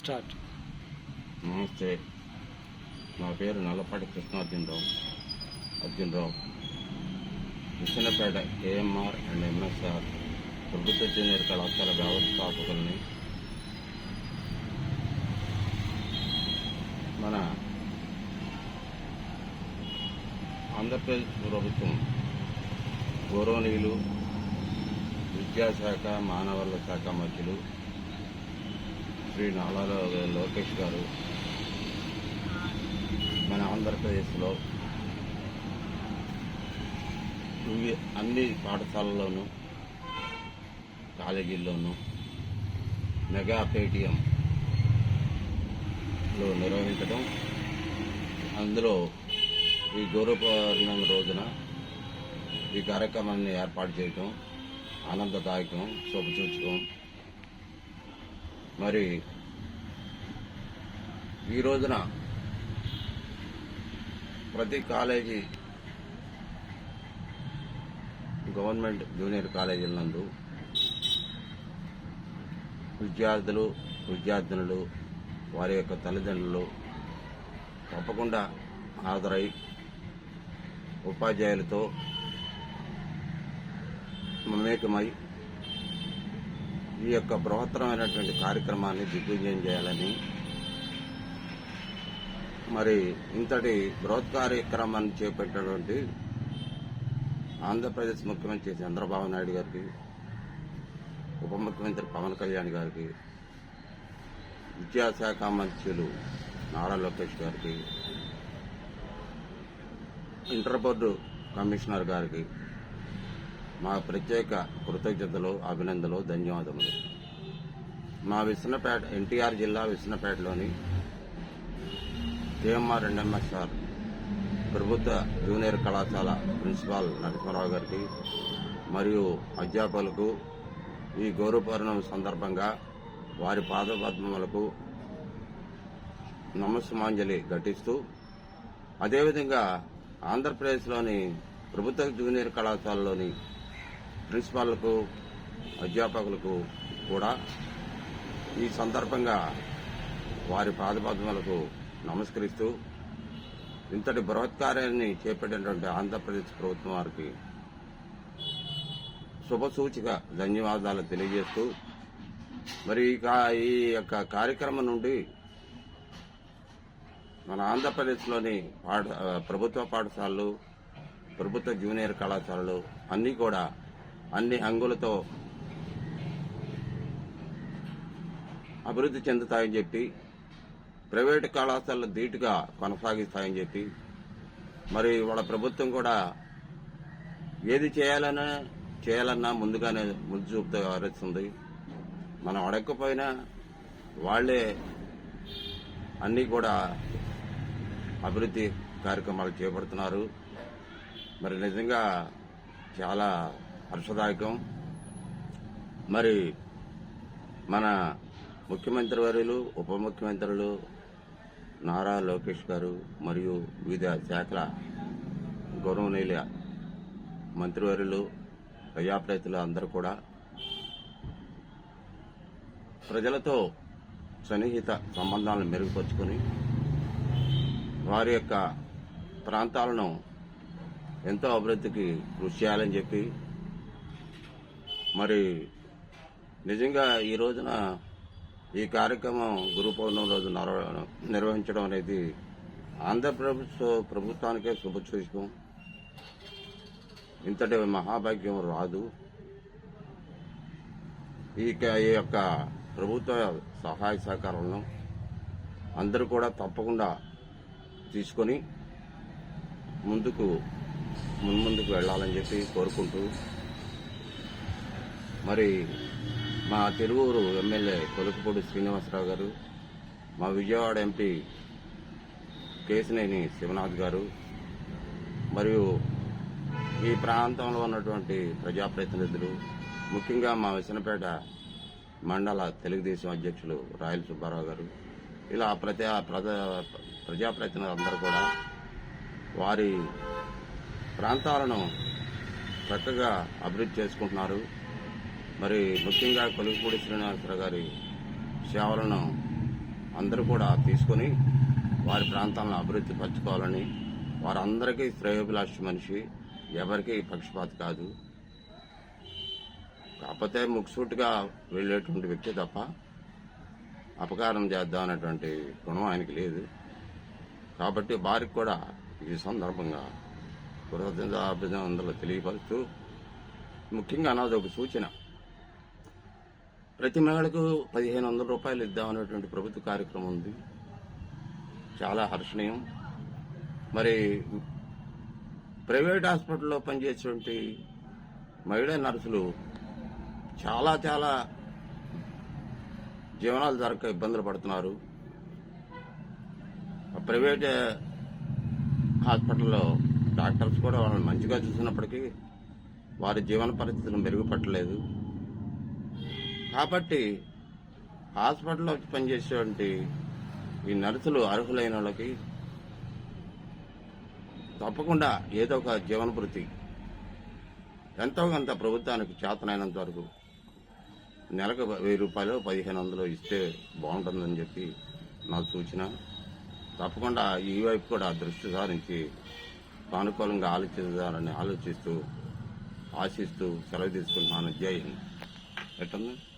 Start. నమస్తే. నా పేరు Nallapati Krishnarjunarao Arjunarao. Vishwanapeta AMR and MSR ప్రభుత్వ జూనియర్ కళాశాల వ్యవస్థాపకుల్ని మన ఆంధ్రప్రదేశ్ ప్రభుత్వం గౌరవనీయులు విద్యాశాఖ మానవల శాఖ మధ్యలో శ్రీ నాలా లోకేష్ గారు మన ఆంధ్రప్రదేశ్లో అన్ని పాఠశాలల్లోనూ కాలేజీల్లోనూ మెగా పేటిఎంలో నిర్వహించడం అందులో ఈ గౌరవ పౌర్ణమి రోజున ఈ కార్యక్రమాన్ని ఏర్పాటు చేయటం ఆనందదాయకం శుభసూచకం. మరి ఈ రోజున ప్రతి కాలేజీ గవర్నమెంట్ జూనియర్ కాలేజీల నందు విద్యార్థులు విద్యార్థినులు వారి యొక్క తల్లిదండ్రులు తప్పకుండా హాజరై ఉపాధ్యాయులతో మమేకమై ఈ యొక్క బృహత్తరమైనటువంటి కార్యక్రమాన్ని దిగ్విజయం చేయాలని మరి ఇంతటి బృహత్ కార్యక్రమాన్ని చేపట్టినటువంటి ఆంధ్రప్రదేశ్ ముఖ్యమంత్రి చంద్రబాబు నాయుడు గారికి ఉప ముఖ్యమంత్రి పవన్ కళ్యాణ్ గారికి విద్యాశాఖ మంత్రులు నారా లోకేష్ గారికి ఇంటర్ బోర్డు కమిషనర్ గారికి మా ప్రత్యేక కృతజ్ఞతలు అభినందనలు ధన్యవాదములు. మా విసనపేట ఎన్టీఆర్ జిల్లా విసనపేటలోని కేఎంఆర్ అండ్ ఎంఎస్ఆర్ ప్రభుత్వ జూనియర్ కళాశాల ప్రిన్సిపాల్ నరసింహరావు గారికి మరియు అధ్యాపకులకు ఈ గౌరవపూర్ణం సందర్భంగా వారి పాదపద్మములకు నమస్సుమాంజలి ఘటిస్తూ అదేవిధంగా ఆంధ్రప్రదేశ్లోని ప్రభుత్వ జూనియర్ కళాశాలలోని ప్రిన్సిపాల్లకు అధ్యాపకులకు కూడా ఈ సందర్భంగా వారి పాదపద్మలకు నమస్కరిస్తూ ఇంతటి బృహత్కార్యాన్ని చేపట్టినటువంటి ఆంధ్రప్రదేశ్ ప్రభుత్వం వారికి శుభసూచిక ధన్యవాదాలు తెలియజేస్తూ మరి ఈ కా- ఈ యొక్క కార్యక్రమం నుండి మన ఆంధ్రప్రదేశ్లోని పాఠ ప్రభుత్వ పాఠశాలలు ప్రభుత్వ జూనియర్ కళాశాలలు అన్నీ కూడా అన్ని హంగులతో అభివృద్ధి చెందుతాయని చెప్పి ప్రైవేటు కళాశాలలు ధీటుగా కొనసాగిస్తాయని చెప్పి మరి వాళ్ళ ప్రభుత్వం కూడా ఏది చేయాలన్నా చేయాలన్నా ముందుగానే ముందు చూపుతూ వ్యవహరిస్తుంది. మనం అడగకపోయినా వాళ్ళే అన్నీ కూడా అభివృద్ధి కార్యక్రమాలు చేపడుతున్నారు. మరి నిజంగా చాలా హర్షదాయకం. మరి మన ముఖ్యమంత్రి వర్యులు ఉప ముఖ్యమంత్రులు నారా లోకేష్ గారు మరియు వివిధ శాఖల గౌరవనీయుల మంత్రివర్యులు ప్రజాప్రతిలు అందరూ కూడా ప్రజలతో సన్నిహిత సంబంధాలను మెరుగుపరుచుకొని వారి యొక్క ప్రాంతాలను ఎంతో అభివృద్ధికి కృషి చేయాలని చెప్పి మరి నిజంగా ఈ రోజున ఈ కార్యక్రమం గురు పౌర్ణమి రోజు నిర్వహించడం అనేది ఆంధ్రప్రదేశ్ ప్రభుత్వానికే శుభసూచకం ఇంతటి మహాభాగ్యం రాదు. ఈ క- ఈ యొక్క ప్రభుత్వ సహాయ సహకారాలను అందరూ కూడా తప్పకుండా తీసుకొని ముందుకు మున్ముందుకు వెళ్ళాలని చెప్పి కోరుకుంటూ మరి మా తిరువూరు ఎమ్మెల్యే కొలుకుపూడి శ్రీనివాసరావు గారు మా విజయవాడ ఎంపీ కేసినేని శివనాథ్ గారు మరియు ఈ ప్రాంతంలో ఉన్నటువంటి ప్రజాప్రతినిధులు ముఖ్యంగా మా విసనపేట మండల తెలుగుదేశం అధ్యక్షులు రాయల సుబ్బారావు గారు ఇలా ప్రతి ప్రజా ప్రజాప్రతినిధులు అందరూ కూడా వారి ప్రాంతాలను చక్కగా అభివృద్ధి చేసుకుంటున్నారు. మరి ముఖ్యంగా కొలుగుపూడి శ్రీనివాసరావు గారి సేవలను అందరూ కూడా తీసుకొని వారి ప్రాంతాలను అభివృద్ధి పరచుకోవాలని వారందరికీ శ్రేయోభిలాష మనిషి ఎవరికి పక్షపాతి కాదు. కాకపోతే ముక్సూటిగా వెళ్ళేటువంటి వ్యక్తి తప్ప అపకారం చేద్దాం అనేటువంటి గుణం ఆయనకి లేదు. కాబట్టి వారికి కూడా ఈ సందర్భంగా కృతజ్ఞతాభినందనలు తెలియపరుస్తూ ముఖ్యంగా నాది ఒక సూచన. ప్రతి మహిళకు పదిహేను వందల రూపాయలు ఇద్దామనేటువంటి ప్రభుత్వ కార్యక్రమం ఉంది. చాలా హర్షణీయం. మరి ప్రైవేట్ హాస్పిటల్లో పనిచేసేటువంటి మహిళా నర్సులు చాలా చాలా జీవనాలు దొరక ఇబ్బందులు పడుతున్నారు. ప్రైవేట్ హాస్పిటల్లో డాక్టర్స్ కూడా వాళ్ళని మంచిగా చూసినప్పటికీ వారి జీవన పరిస్థితులు మెరుగుపట్టలేదు. కాబట్టి హాస్పిటల్లో పనిచేసేటువంటి ఈ నర్సులు అర్హులైన వాళ్ళకి తప్పకుండా ఏదో ఒక జీవన ఎంతో కొంత ప్రభుత్వానికి చేతనైనంత వరకు నెలకు వెయ్యి రూపాయలు పదిహేను వందలు ఇస్తే బాగుంటుందని చెప్పి నా సూచన. తప్పకుండా ఈ వైపు కూడా దృష్టి సారించి సానుకూలంగా ఆలోచించాలని ఆలోచిస్తూ ఆశిస్తూ సెలవు తీసుకుంటున్నాను. జై హింద్. ఎట్టుంది